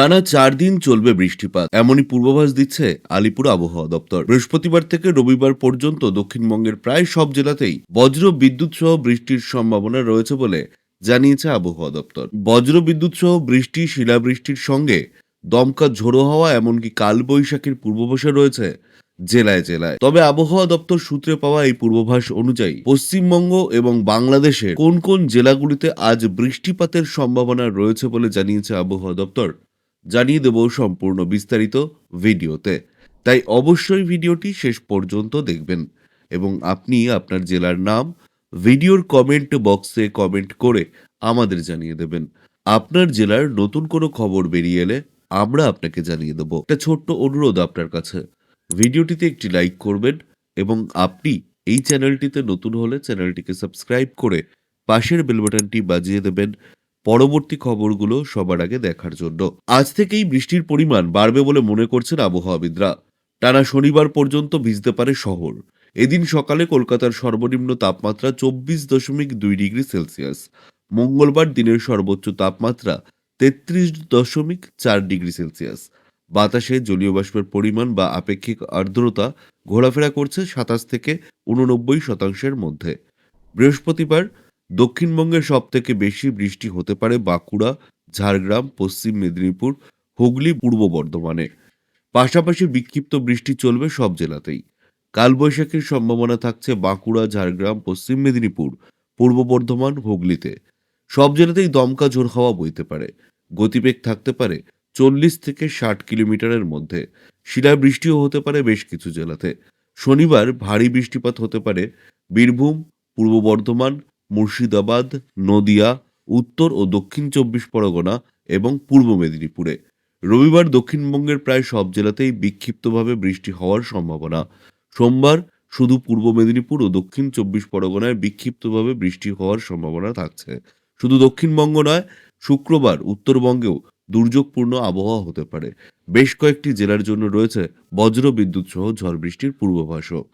টানা চার দিন চলবে বৃষ্টিপাত। এমনই পূর্বাভাস দিচ্ছে আলিপুর আবহাওয়া দপ্তর। বৃহস্পতিবার থেকে রবিবার পর্যন্ত দক্ষিণবঙ্গের প্রায় সব জেলাতেই বজ্র বিদ্যুৎ সহ বৃষ্টির সম্ভাবনা রয়েছে বলে জানিয়েছে আবহাওয়া দপ্তর। বজ্র বিদ্যুৎ সহ বৃষ্টি, শিলাবৃষ্টির সঙ্গে দমকা ঝোড়ো হওয়া, এমনকি কালবৈশাখীর পূর্বাভাসে রয়েছে জেলায় জেলায়। তবে আবহাওয়া দপ্তর সূত্রে পাওয়া এই পূর্বাভাস অনুযায়ী পশ্চিমবঙ্গ এবং বাংলাদেশের কোন কোন জেলাগুলিতে আজ বৃষ্টিপাতের সম্ভাবনা রয়েছে বলে জানিয়েছে আবহাওয়া দপ্তর। জানিয়ে দেব সম্পূর্ণ বিস্তারিত ভিডিওতে। তাই অবশ্যই ভিডিওটি শেষ পর্যন্ত দেখবেন এবং আপনি আপনার জেলার নাম ভিডিওর কমেন্ট বক্সে কমেন্ট করে আমাদের জানিয়ে দেবেন। আপনার জেলার নতুন কোনো খবর বেরিয়ে এলে আমরা আপনাকে জানিয়ে দেবো। একটা ছোট্ট অনুরোধ আপনার কাছে। ভিডিওটিতে একটি লাইক করবেন এবং আপনি এই চ্যানেলটিতে নতুন হলে চ্যানেলটিকে সাবস্ক্রাইব করে পাশের বেল বাটনটি বাজিয়ে দেবেন পরবর্তী খবরগুলো সবার আগে দেখার জন্য। আজ থেকেই বৃষ্টির পরিমাণ বাড়বে বলে মনে করছেন আবহাওয়াবিদরা। টানা শনিবার পর্যন্ত ভিজতে পারে শহর। এদিন সকালে কলকাতার সর্বনিম্ন তাপমাত্রা চব্বিশ দশমিক দুই ডিগ্রি সেলসিয়াস। মঙ্গলবার দিনের সর্বোচ্চ তাপমাত্রা তেত্রিশ দশমিক চার ডিগ্রি সেলসিয়াস। বাতাসে জলীয় বাষ্পের পরিমাণ বা আপেক্ষিক আর্দ্রতা ঘোরাফেরা করছে সাতাশ থেকে উননব্বই শতাংশের মধ্যে। বৃহস্পতিবার দক্ষিণবঙ্গের সব থেকে বেশি বৃষ্টি হতে পারে বাঁকুড়া, ঝাড়গ্রাম, পশ্চিম মেদিনীপুর, হুগলি, পূর্ব বর্ধমানে। পাশাপাশি বিক্ষিপ্ত বৃষ্টি চলবে সব জেলাতেই। কালবৈশাখীর সম্ভাবনা থাকছে বাঁকুড়া, ঝাড়গ্রাম, পশ্চিম মেদিনীপুর, পূর্ব বর্ধমান, হুগলিতে। সব জেলাতেই দমকা ঝোড় হাওয়া বইতে পারে। গতিবেগ থাকতে পারে চল্লিশ থেকে ষাট কিলোমিটারের মধ্যে। শিলাবৃষ্টিও হতে পারে বেশ কিছু জেলাতে। শনিবার ভারী বৃষ্টিপাত হতে পারে বীরভূম, পূর্ব বর্ধমান মুর্শিদাবাদ, নদিয়া, উত্তর ও দক্ষিণ চব্বিশ পরগনা এবং পূর্ব মেদিনীপুরে। রবিবার দক্ষিণবঙ্গের প্রায় সব জেলাতেই বিক্ষিপ্তভাবে বৃষ্টি হওয়ার সম্ভাবনা। সোমবার শুধু পূর্ব মেদিনীপুর ও দক্ষিণ চব্বিশ পরগনায় বিক্ষিপ্তভাবে বৃষ্টি হওয়ার সম্ভাবনা থাকছে। শুধু দক্ষিণবঙ্গ নয়, শুক্রবার উত্তরবঙ্গেও দুর্যোগপূর্ণ আবহাওয়া হতে পারে। বেশ কয়েকটি জেলার জন্য রয়েছে বজ্র বিদ্যুৎ সহ ঝড় বৃষ্টির পূর্বাভাসও।